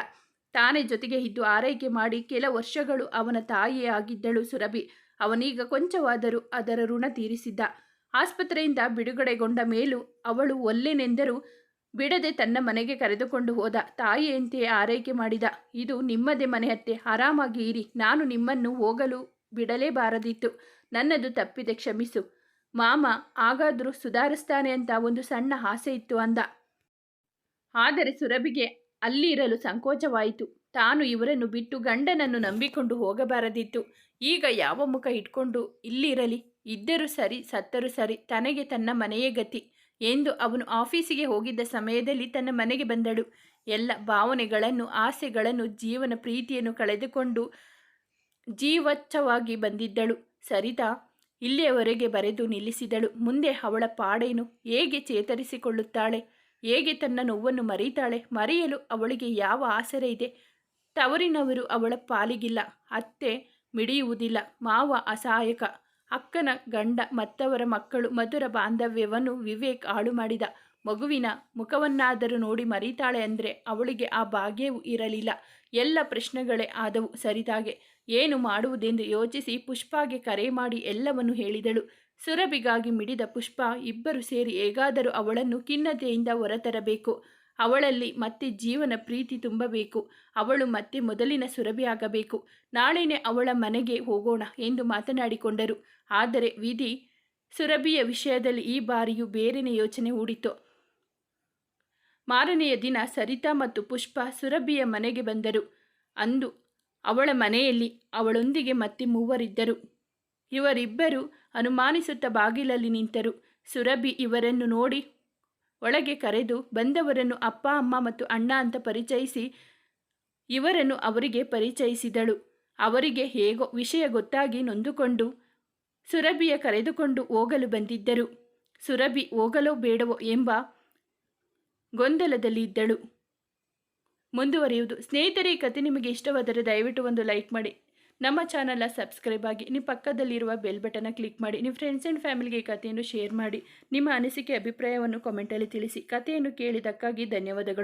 [SPEAKER 1] ತಾನೇ ಜೊತೆಗೆ ಇದ್ದು ಆರೈಕೆ ಮಾಡಿ ಕೆಲ ವರ್ಷಗಳು ಅವನ ತಾಯಿಯೇ ಆಗಿದ್ದಳು ಸುರಭಿ. ಅವನೀಗ ಕೊಂಚವಾದರೂ ಅದರ ಋಣ ತೀರಿಸಿದ್ದ. ಆಸ್ಪತ್ರೆಯಿಂದ ಬಿಡುಗಡೆಗೊಂಡ ಮೇಲೂ ಅವಳು ಒಲ್ಲೆನೆಂದರೂ ಬಿಡದೆ ತನ್ನ ಮನೆಗೆ ಕರೆದುಕೊಂಡು ಹೋದ. ತಾಯಿಯಂತೆಯೇ ಆರೈಕೆ ಮಾಡಿದ. ಇದು ನಿಮ್ಮದೇ ಮನೆ ಅತ್ತೆ ಆರಾಮಾಗಿ ಇರಿ. ನಾನು ನಿಮ್ಮನ್ನು ಹೋಗಲು ಬಿಡಲೇಬಾರದಿತ್ತು. ನನ್ನದು ತಪ್ಪಿದೆ, ಕ್ಷಮಿಸು. ಮಾಮ ಹಾಗಾದರೂ ಸುಧಾರಿಸ್ತಾನೆ ಅಂತ ಒಂದು ಸಣ್ಣ ಆಸೆ ಇತ್ತು ಅಂದ. ಆದರೆ ಸುರಭಿಗೆ ಅಲ್ಲಿರಲು ಸಂಕೋಚವಾಯಿತು. ತಾನು ಇವರನ್ನು ಬಿಟ್ಟು ಗಂಡನನ್ನು ನಂಬಿಕೊಂಡು ಹೋಗಬಾರದಿತ್ತು. ಈಗ ಯಾವ ಮುಖ ಇಟ್ಕೊಂಡು ಇಲ್ಲಿರಲಿ? ಇದ್ದರೂ ಸರಿ, ಸತ್ತರೂ ಸರಿ, ತನಗೆ ತನ್ನ ಮನೆಯೇ ಗತಿ. ಎಂದು ಅವನು ಆಫೀಸಿಗೆ ಹೋಗಿದ್ದ ಸಮಯದಲ್ಲಿ ತನ್ನ ಮನೆಗೆ ಬಂದಳು. ಎಲ್ಲ ಭಾವನೆಗಳನ್ನು, ಆಸೆಗಳನ್ನು, ಜೀವನ ಪ್ರೀತಿಯನ್ನು ಕಳೆದುಕೊಂಡು ಜೀವಚ್ಛವಾಗಿ ಬಂದಿದ್ದಳು. ಸರಿತಾ, ಇಲ್ಲಿಯವರೆಗೆ ಬರೆದು ನಿಲ್ಲಿಸಿದಳು. ಮುಂದೆ ಅವಳ ಪಾಡೇನು? ಹೇಗೆ ಚೇತರಿಸಿಕೊಳ್ಳುತ್ತಾಳೆ? ಹೇಗೆ ತನ್ನ ನೋವನ್ನು ಮರೀತಾಳೆ ಮರೆಯಲು ಅವಳಿಗೆ ಯಾವ ಆಸರೆ ಇದೆ? ತವರಿನವರು ಅವಳ ಪಾಲಿಗಿಲ್ಲ, ಅತ್ತೆ ಮಿಡಿಯುವುದಿಲ್ಲ, ಮಾವ ಅಸಹಾಯಕ, ಅಕ್ಕನ ಗಂಡ ಮತ್ತವರ ಮಕ್ಕಳು ಮಧುರ ಬಾಂಧವ್ಯವನ್ನು ವಿವೇಕ್ ಹಾಳು ಮಾಡಿದ ಮಗುವಿನ ಮುಖವನ್ನಾದರೂ ನೋಡಿ ಮರೀತಾಳೆ ಅಂದರೆ ಅವಳಿಗೆ ಆ ಭಾಗ್ಯವೂ ಇರಲಿಲ್ಲ. ಎಲ್ಲ ಪ್ರಶ್ನೆಗಳೇ ಆದವು ಸರಿದಾಗೆ. ಏನು ಮಾಡುವುದೆಂದು ಯೋಚಿಸಿ ಪುಷ್ಪಾಗೆ ಕರೆ ಮಾಡಿ ಎಲ್ಲವನ್ನು ಹೇಳಿದಳು. ಸುರಭಿಗಾಗಿ ಮಿಡಿದ ಪುಷ್ಪ ಇಬ್ಬರು ಸೇರಿ ಹೇಗಾದರೂ ಅವಳನ್ನು ಖಿನ್ನತೆಯಿಂದ ಹೊರತರಬೇಕು. ಅವಳಲ್ಲಿ ಮತ್ತೆ ಜೀವನ ಪ್ರೀತಿ ತುಂಬಬೇಕು. ಅವಳು ಮತ್ತೆ ಮೊದಲಿನ ಸುರಭಿ ಆಗಬೇಕು. ನಾಳೆನೇ ಅವಳ ಮನೆಗೆ ಹೋಗೋಣ ಎಂದು ಮಾತನಾಡಿಕೊಂಡರು. ಆದರೆ ವಿಧಿ ಸುರಭಿಯ ವಿಷಯದಲ್ಲಿ ಈ ಬಾರಿಯೂ ಬೇರೆನೇ ಯೋಚನೆ ಹೂಡಿತು ಮಾರನೆಯ ದಿನ ಸರಿತಾ ಮತ್ತು ಪುಷ್ಪ ಸುರಭಿಯ ಮನೆಗೆ ಬಂದರು. ಅಂದು ಅವಳ ಮನೆಯಲ್ಲಿ ಅವಳೊಂದಿಗೆ ಮತ್ತೆ ಮೂವರಿದ್ದರು. ಇವರಿಬ್ಬರು ಅನುಮಾನಿಸುತ್ತಾ ಬಾಗಿಲಲ್ಲಿ ನಿಂತರು. ಸುರಭಿ ಇವರನ್ನು ನೋಡಿ ಒಳಗೆ ಕರೆದು, ಬಂದವರನ್ನು ಅಪ್ಪ, ಅಮ್ಮ ಮತ್ತು ಅಣ್ಣ ಅಂತ ಪರಿಚಯಿಸಿ, ಇವರನ್ನು ಅವರಿಗೆ ಪರಿಚಯಿಸಿದಳು. ಅವರಿಗೆ ಹೇಗೋ ವಿಷಯ ಗೊತ್ತಾಗಿ ನೊಂದುಕೊಂಡು ಸುರಭಿಯ ಕರೆದುಕೊಂಡು ಹೋಗಲು ಬಂದಿದ್ದರು. ಸುರಭಿ ಹೋಗಲೋ ಬೇಡವೋ ಎಂಬ ಗೊಂದಲದಲ್ಲಿ ಇದ್ದಳು. ಮುಂದುವರಿಯುವುದು. ಸ್ನೇಹಿತರೇ ಕತೆ ನಿಮಗೆ ಇಷ್ಟವಾದರೆ ದಯವಿಟ್ಟು ಒಂದು ಲೈಕ್ ಮಾಡಿ. ನಮ್ಮ ಚಾನಲ್ನ ಸಬ್ಸ್ಕ್ರೈಬ್ ಆಗಿ ನಿಮ್ಮ ಪಕ್ಕದಲ್ಲಿರುವ ಬೆಲ್ ಬಟನ್ನ ಕ್ಲಿಕ್ ಮಾಡಿ, ನಿಮ್ಮ ಫ್ರೆಂಡ್ಸ್ ಆ್ಯಂಡ್ ಫ್ಯಾಮಿಲಿಗೆ ಕಥೆಯನ್ನು ಶೇರ್ ಮಾಡಿ, ನಿಮ್ಮ ಅನಿಸಿಕೆ, ಅಭಿಪ್ರಾಯವನ್ನು ಕಮೆಂಟಲ್ಲಿ ತಿಳಿಸಿ. ಕಥೆಯನ್ನು ಕೇಳಿದ್ದಕ್ಕಾಗಿ ಧನ್ಯವಾದಗಳು.